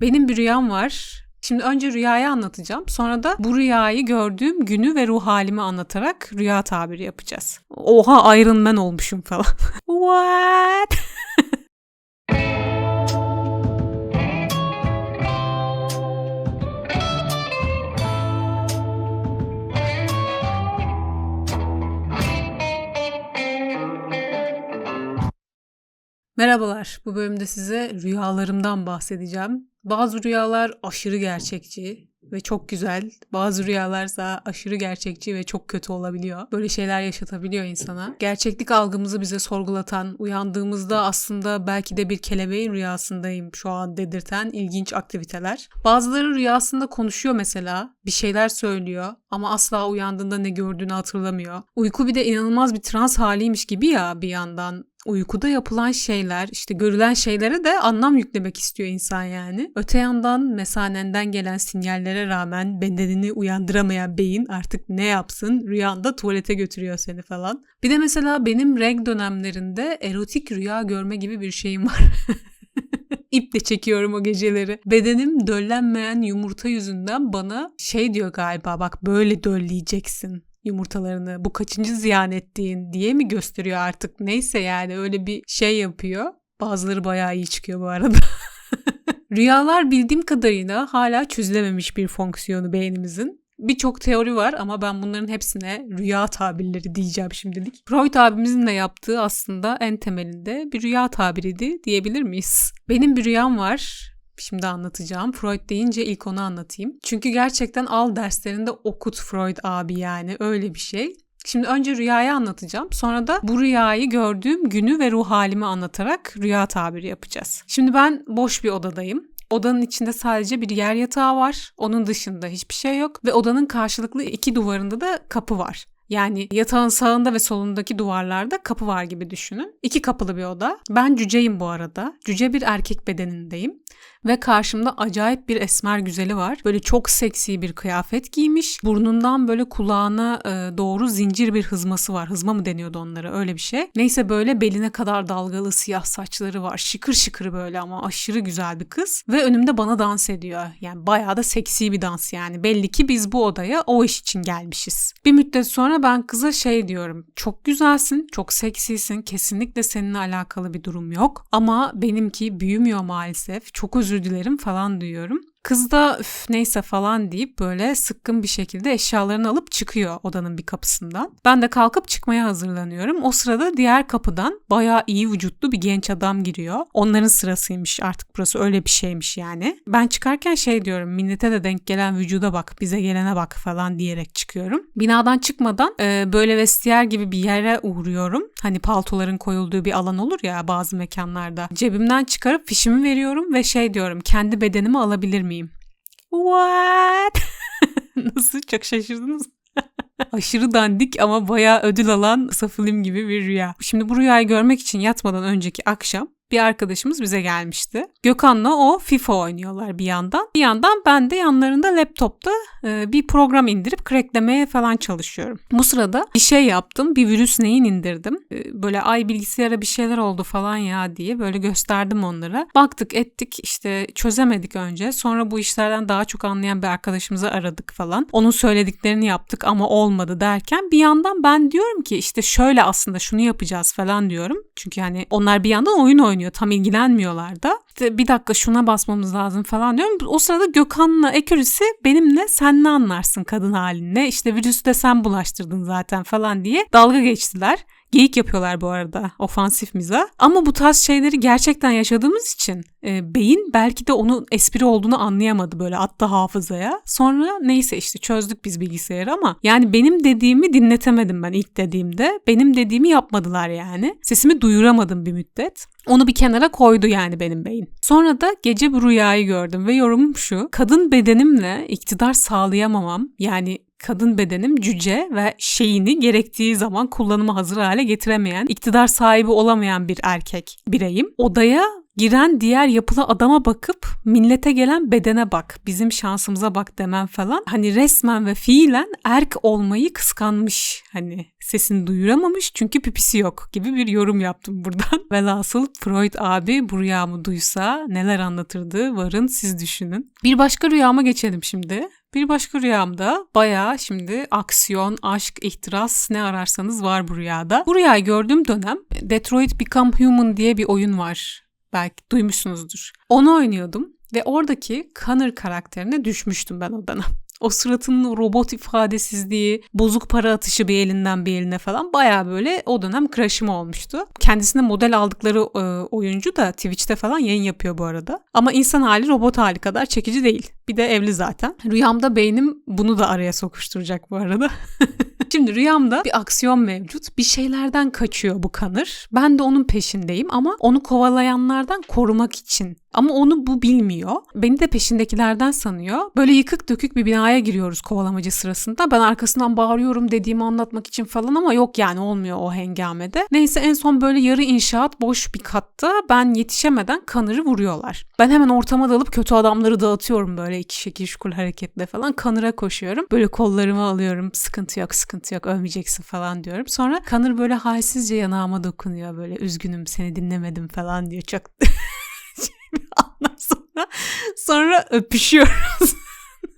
Benim bir rüyam var. Şimdi önce rüyayı anlatacağım. Sonra da bu rüyayı gördüğüm günü ve ruh halimi anlatarak rüya tabiri yapacağız. Oha Iron Man olmuşum falan. What? Merhabalar. Bu bölümde size rüyalarımdan bahsedeceğim. Bazı rüyalar aşırı gerçekçi ve çok güzel. Bazı rüyalarsa aşırı gerçekçi ve çok kötü olabiliyor. Böyle şeyler yaşatabiliyor insana. Gerçeklik algımızı bize sorgulatan, uyandığımızda aslında belki de bir kelebeğin rüyasındayım şu an dedirten ilginç aktiviteler. Bazıları rüyasında konuşuyor mesela, bir şeyler söylüyor ama asla uyandığında ne gördüğünü hatırlamıyor. Uyku bir de inanılmaz bir trans haliymiş gibi ya bir yandan uykuda yapılan şeyler, işte görülen şeylere de anlam yüklemek istiyor insan yani. Öte yandan mesanenden gelen sinyallere rağmen bedenini uyandıramayan beyin artık ne yapsın? Rüyanda tuvalete götürüyor seni falan. Bir de mesela benim reg dönemlerinde erotik rüya görme gibi bir şeyim var. İple çekiyorum o geceleri. Bedenim döllenmeyen yumurta yüzünden bana şey diyor galiba bak böyle dölleyeceksin yumurtalarını bu kaçıncı ziyan ettiğin diye mi gösteriyor artık neyse yani öyle bir şey yapıyor. Bazıları bayağı iyi çıkıyor bu arada. Rüyalar bildiğim kadarıyla hala çözülememiş bir fonksiyonu beynimizin. Birçok teori var ama ben bunların hepsine rüya tabirleri diyeceğim şimdilik. Freud abimizin de yaptığı aslında en temelinde bir rüya tabiriydi diyebilir miyiz? Benim bir rüyam var şimdi anlatacağım. Freud deyince ilk onu anlatayım. Çünkü gerçekten al derslerinde okut Freud abi yani öyle bir şey. Şimdi önce rüyayı anlatacağım. Sonra da bu rüyayı gördüğüm günü ve ruh halimi anlatarak rüya tabiri yapacağız. Şimdi ben boş bir odadayım. Odanın içinde sadece bir yer yatağı var. Onun dışında hiçbir şey yok ve odanın karşılıklı iki duvarında da kapı var. Yani yatağın sağında ve solundaki duvarlarda kapı var gibi düşünün. İki kapılı bir oda. Ben cüceyim bu arada. Cüce bir erkek bedenindeyim. Ve karşımda acayip bir esmer güzeli var. Böyle çok seksi bir kıyafet giymiş. Burnundan böyle kulağına e, doğru zincir bir hızması var. Hızma mı deniyordu onlara öyle bir şey. Neyse böyle beline kadar dalgalı siyah saçları var. Şıkır şıkır böyle ama aşırı güzel bir kız. Ve önümde bana dans ediyor. Yani bayağı da seksi bir dans yani. Belli ki biz bu odaya o iş için gelmişiz. Bir müddet sonra ben kıza şey diyorum. Çok güzelsin, çok seksisin. Kesinlikle seninle alakalı bir durum yok. Ama benimki büyümüyor maalesef. Çok özür dilerim falan diyorum. Kız da üf neyse falan deyip böyle sıkkın bir şekilde eşyalarını alıp çıkıyor odanın bir kapısından. Ben de kalkıp çıkmaya hazırlanıyorum. O sırada diğer kapıdan bayağı iyi vücutlu bir genç adam giriyor. Onların sırasıymış artık burası öyle bir şeymiş yani. Ben çıkarken şey diyorum millete de denk gelen vücuda bak bize gelene bak falan diyerek çıkıyorum. Binadan çıkmadan e, böyle vestiyer gibi bir yere uğruyorum. Hani paltoların koyulduğu bir alan olur ya bazı mekanlarda. Cebimden çıkarıp fişimi veriyorum ve şey diyorum kendi bedenimi alabilir? What? Nasıl? Çok şaşırdınız? Aşırı dandik ama bayağı ödül alan Safilim gibi bir rüya. Şimdi bu rüyayı görmek için yatmadan önceki akşam bir arkadaşımız bize gelmişti. Gökhan'la o FIFA oynuyorlar bir yandan. Bir yandan ben de yanlarında laptopta e, bir program indirip cracklemeye falan çalışıyorum. Bu sırada bir şey yaptım. Bir virüs neyin indirdim. E, böyle ay bilgisayara bir şeyler oldu falan ya diye böyle gösterdim onlara. Baktık ettik işte çözemedik önce. Sonra bu işlerden daha çok anlayan bir arkadaşımızı aradık falan. Onun söylediklerini yaptık ama olmadı derken bir yandan ben diyorum ki işte şöyle aslında şunu yapacağız falan diyorum. Çünkü hani onlar bir yandan oyun oynuyor oynuyor. Tam ilgilenmiyorlar da. İşte bir dakika şuna basmamız lazım falan diyorum. O sırada Gökhan'la Ekürisi benimle sen ne anlarsın kadın haline? İşte virüsü de sen bulaştırdın zaten falan diye dalga geçtiler. Geyik yapıyorlar bu arada ofansif miza. Ama bu tarz şeyleri gerçekten yaşadığımız için e, beyin belki de onun espri olduğunu anlayamadı böyle attı hafızaya. Sonra neyse işte çözdük biz bilgisayarı ama yani benim dediğimi dinletemedim ben ilk dediğimde. Benim dediğimi yapmadılar yani. Sesimi duyuramadım bir müddet. Onu bir kenara koydu yani benim beyin. Sonra da gece bu rüyayı gördüm ve yorumum şu. Kadın bedenimle iktidar sağlayamamam yani kadın bedenim cüce ve şeyini gerektiği zaman kullanıma hazır hale getiremeyen, iktidar sahibi olamayan bir erkek bireyim. Odaya giren diğer yapılı adama bakıp millete gelen bedene bak. Bizim şansımıza bak demem falan. Hani resmen ve fiilen erk olmayı kıskanmış. Hani sesini duyuramamış çünkü pipisi yok gibi bir yorum yaptım buradan. Velhasıl Freud abi bu rüyamı duysa neler anlatırdı varın siz düşünün. Bir başka rüyama geçelim şimdi. Bir başka rüyamda bayağı şimdi aksiyon, aşk, ihtiras ne ararsanız var bu rüyada. Bu rüyayı gördüğüm dönem Detroit Become Human diye bir oyun var. Belki duymuşsunuzdur. Onu oynuyordum ve oradaki Connor karakterine düşmüştüm ben o dönem. O suratının robot ifadesizliği, bozuk para atışı bir elinden bir eline falan baya böyle o dönem crush'ım olmuştu. Kendisine model aldıkları e, oyuncu da Twitch'te falan yayın yapıyor bu arada. Ama insan hali robot hali kadar çekici değil. Bir de evli zaten. Rüyamda beynim bunu da araya sokuşturacak bu arada. Şimdi rüyamda bir aksiyon mevcut. Bir şeylerden kaçıyor bu kanır. Ben de onun peşindeyim ama onu kovalayanlardan korumak için. Ama onu bu bilmiyor. Beni de peşindekilerden sanıyor. Böyle yıkık dökük bir binaya giriyoruz kovalamacı sırasında. Ben arkasından bağırıyorum dediğimi anlatmak için falan ama yok yani olmuyor o hengamede. Neyse en son böyle yarı inşaat boş bir katta ben yetişemeden kanırı vuruyorlar. Ben hemen ortama dalıp kötü adamları dağıtıyorum böyle iki şekil şukul hareketle falan. Kanıra koşuyorum. Böyle kollarımı alıyorum. Sıkıntı yok sıkıntı yok ölmeyeceksin falan diyorum. Sonra kanır böyle halsizce yanağıma dokunuyor böyle üzgünüm seni dinlemedim falan diyor. Çok Ondan sonra sonra öpüşüyoruz.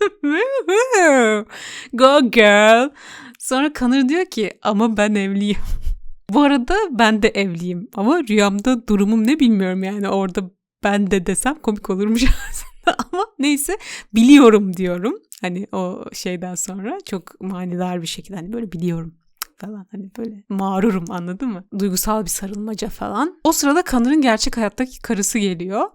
Go girl. Sonra Kanır diyor ki ama ben evliyim. Bu arada ben de evliyim ama rüyamda durumum ne bilmiyorum yani orada ben de desem komik olurmuş aslında ama neyse biliyorum diyorum. Hani o şeyden sonra çok manidar bir şekilde hani böyle biliyorum falan hani böyle mağrurum anladın mı? Duygusal bir sarılmaca falan. O sırada Kanır'ın gerçek hayattaki karısı geliyor.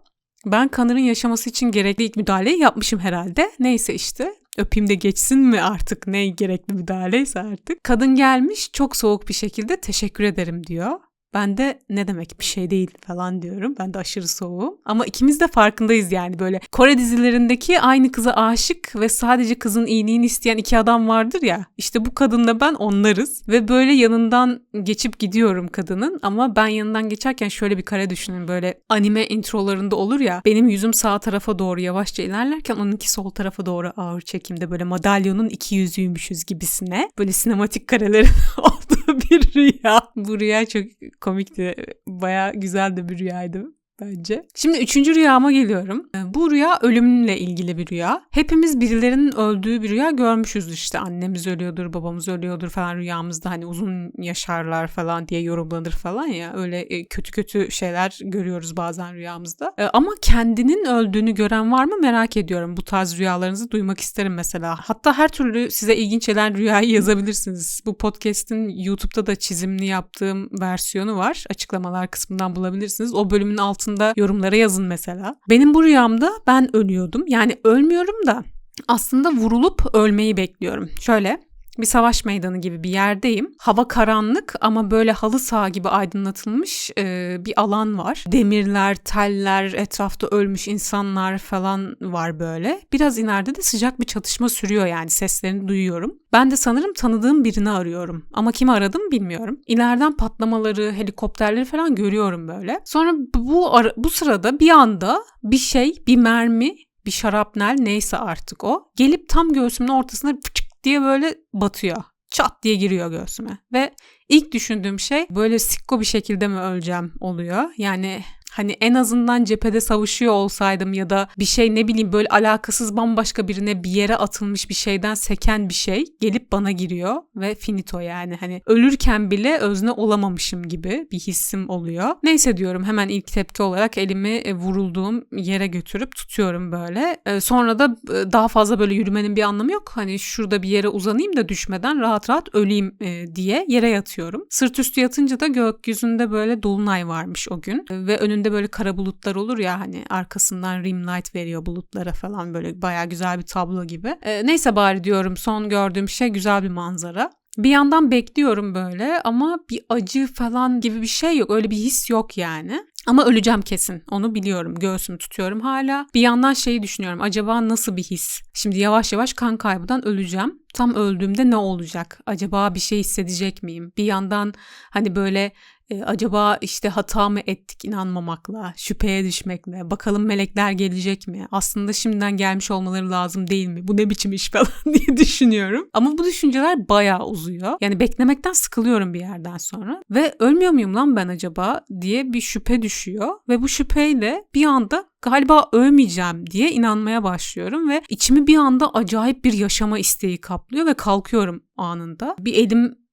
Ben Kanır'ın yaşaması için gerekli ilk müdahaleyi yapmışım herhalde. Neyse işte öpeyim de geçsin mi artık ne gerekli müdahaleyse artık. Kadın gelmiş çok soğuk bir şekilde teşekkür ederim diyor. Ben de ne demek bir şey değil falan diyorum. Ben de aşırı soğuğum. Ama ikimiz de farkındayız yani böyle Kore dizilerindeki aynı kıza aşık ve sadece kızın iyiliğini isteyen iki adam vardır ya. İşte bu kadınla ben onlarız. Ve böyle yanından geçip gidiyorum kadının. Ama ben yanından geçerken şöyle bir kare düşünün. Böyle anime introlarında olur ya. Benim yüzüm sağ tarafa doğru yavaşça ilerlerken onunki sol tarafa doğru ağır çekimde böyle madalyonun iki yüzüymüşüz gibisine. Böyle sinematik karelerin olduğu bir rüya. Bu rüya çok komikti. Baya güzel de bir rüyaydı bence. Şimdi üçüncü rüyama geliyorum. Ee, bu rüya ölümle ilgili bir rüya. Hepimiz birilerinin öldüğü bir rüya görmüşüz işte. Annemiz ölüyordur, babamız ölüyordur falan rüyamızda hani uzun yaşarlar falan diye yorumlanır falan ya. Öyle e, kötü kötü şeyler görüyoruz bazen rüyamızda. Ee, ama kendinin öldüğünü gören var mı merak ediyorum. Bu tarz rüyalarınızı duymak isterim mesela. Hatta her türlü size ilginç gelen rüyayı yazabilirsiniz. Bu podcast'in YouTube'da da çizimli yaptığım versiyonu var. Açıklamalar kısmından bulabilirsiniz. O bölümün altında altında yorumlara yazın mesela. Benim bu rüyamda ben ölüyordum. Yani ölmüyorum da aslında vurulup ölmeyi bekliyorum. Şöyle bir savaş meydanı gibi bir yerdeyim. Hava karanlık ama böyle halı saha gibi aydınlatılmış e, bir alan var. Demirler, teller, etrafta ölmüş insanlar falan var böyle. Biraz ileride de sıcak bir çatışma sürüyor yani seslerini duyuyorum. Ben de sanırım tanıdığım birini arıyorum. Ama kimi aradım bilmiyorum. İleriden patlamaları, helikopterleri falan görüyorum böyle. Sonra bu bu sırada bir anda bir şey, bir mermi, bir şarapnel neyse artık o gelip tam göğsümün ortasına fıçık diye böyle batıyor. Çat diye giriyor göğsüme. Ve ilk düşündüğüm şey böyle sikko bir şekilde mi öleceğim oluyor. Yani Hani en azından cephede savaşıyor olsaydım ya da bir şey ne bileyim böyle alakasız bambaşka birine bir yere atılmış bir şeyden seken bir şey gelip bana giriyor ve finito yani hani ölürken bile özne olamamışım gibi bir hissim oluyor. Neyse diyorum hemen ilk tepki olarak elimi e, vurulduğum yere götürüp tutuyorum böyle. E, sonra da e, daha fazla böyle yürümenin bir anlamı yok. Hani şurada bir yere uzanayım da düşmeden rahat rahat öleyim diye yere yatıyorum. Sırt üstü yatınca da gökyüzünde böyle dolunay varmış o gün ve önünde önünde böyle kara bulutlar olur ya hani arkasından rim light veriyor bulutlara falan böyle baya güzel bir tablo gibi. E, neyse bari diyorum son gördüğüm şey güzel bir manzara. Bir yandan bekliyorum böyle ama bir acı falan gibi bir şey yok. Öyle bir his yok yani. Ama öleceğim kesin. Onu biliyorum. Göğsümü tutuyorum hala. Bir yandan şeyi düşünüyorum. Acaba nasıl bir his? Şimdi yavaş yavaş kan kaybından öleceğim. Tam öldüğümde ne olacak? Acaba bir şey hissedecek miyim? Bir yandan hani böyle E, acaba işte hata mı ettik inanmamakla, şüpheye düşmekle, bakalım melekler gelecek mi? Aslında şimdiden gelmiş olmaları lazım değil mi? Bu ne biçim iş falan diye düşünüyorum. Ama bu düşünceler bayağı uzuyor. Yani beklemekten sıkılıyorum bir yerden sonra. Ve ölmüyor muyum lan ben acaba diye bir şüphe düşüyor. Ve bu şüpheyle bir anda galiba ölmeyeceğim diye inanmaya başlıyorum ve içimi bir anda acayip bir yaşama isteği kaplıyor ve kalkıyorum anında. Bir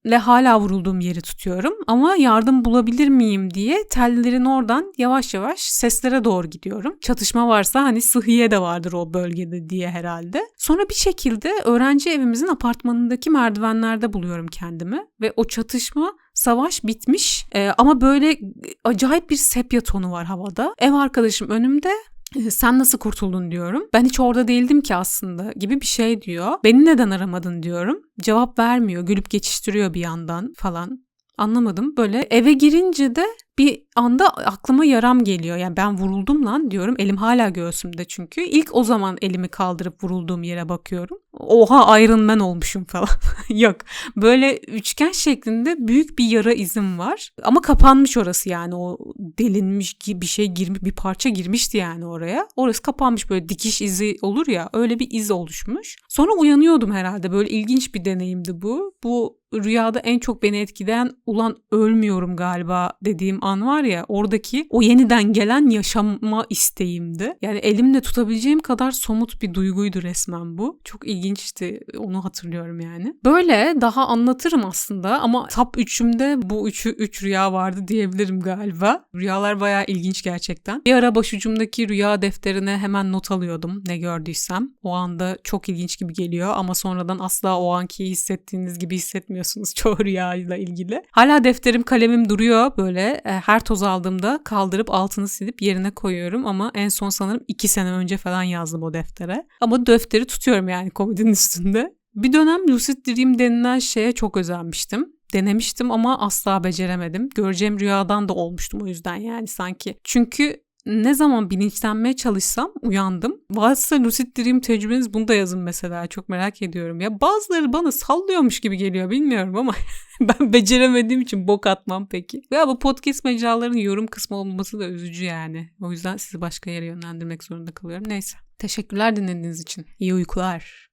elimle hala vurulduğum yeri tutuyorum ama yardım bulabilir miyim diye tellerin oradan yavaş yavaş seslere doğru gidiyorum. Çatışma varsa hani sıhhiye de vardır o bölgede diye herhalde. Sonra bir şekilde öğrenci evimizin apartmanındaki merdivenlerde buluyorum kendimi ve o çatışma savaş bitmiş ee, ama böyle acayip bir sepya tonu var havada. Ev arkadaşım önümde sen nasıl kurtuldun diyorum. Ben hiç orada değildim ki aslında gibi bir şey diyor. Beni neden aramadın diyorum. Cevap vermiyor. Gülüp geçiştiriyor bir yandan falan. Anlamadım. Böyle eve girince de bir anda aklıma yaram geliyor. Yani ben vuruldum lan diyorum. Elim hala göğsümde çünkü. İlk o zaman elimi kaldırıp vurulduğum yere bakıyorum. Oha Iron Man olmuşum falan. Yok. Böyle üçgen şeklinde büyük bir yara izim var. Ama kapanmış orası yani. O delinmiş bir şey girmiş, bir parça girmişti yani oraya. Orası kapanmış böyle dikiş izi olur ya. Öyle bir iz oluşmuş. Sonra uyanıyordum herhalde. Böyle ilginç bir deneyimdi bu. Bu rüyada en çok beni etkileyen ulan ölmüyorum galiba dediğim an var ya oradaki o yeniden gelen yaşama isteğimdi. Yani elimle tutabileceğim kadar somut bir duyguydu resmen bu. Çok ilginçti onu hatırlıyorum yani. Böyle daha anlatırım aslında ama top 3'ümde bu üçü 3 üç rüya vardı diyebilirim galiba. Rüyalar bayağı ilginç gerçekten. Bir ara başucumdaki rüya defterine hemen not alıyordum ne gördüysem. O anda çok ilginç gibi geliyor ama sonradan asla o anki hissettiğiniz gibi hissetmiyorsunuz çoğu rüyayla ilgili. Hala defterim kalemim duruyor böyle e, her toz aldığımda kaldırıp altını silip yerine koyuyorum ama en son sanırım iki sene önce falan yazdım o deftere. Ama defteri tutuyorum yani komodinin üstünde. Bir dönem lucid dream denilen şeye çok özenmiştim. Denemiştim ama asla beceremedim. Göreceğim rüyadan da olmuştum o yüzden yani sanki. Çünkü ne zaman bilinçlenmeye çalışsam uyandım. Varsa lucid dream tecrübeniz bunu da yazın mesela çok merak ediyorum. Ya bazıları bana sallıyormuş gibi geliyor bilmiyorum ama ben beceremediğim için bok atmam peki. Ya bu podcast mecralarının yorum kısmı olmaması da üzücü yani. O yüzden sizi başka yere yönlendirmek zorunda kalıyorum. Neyse. Teşekkürler dinlediğiniz için. İyi uykular.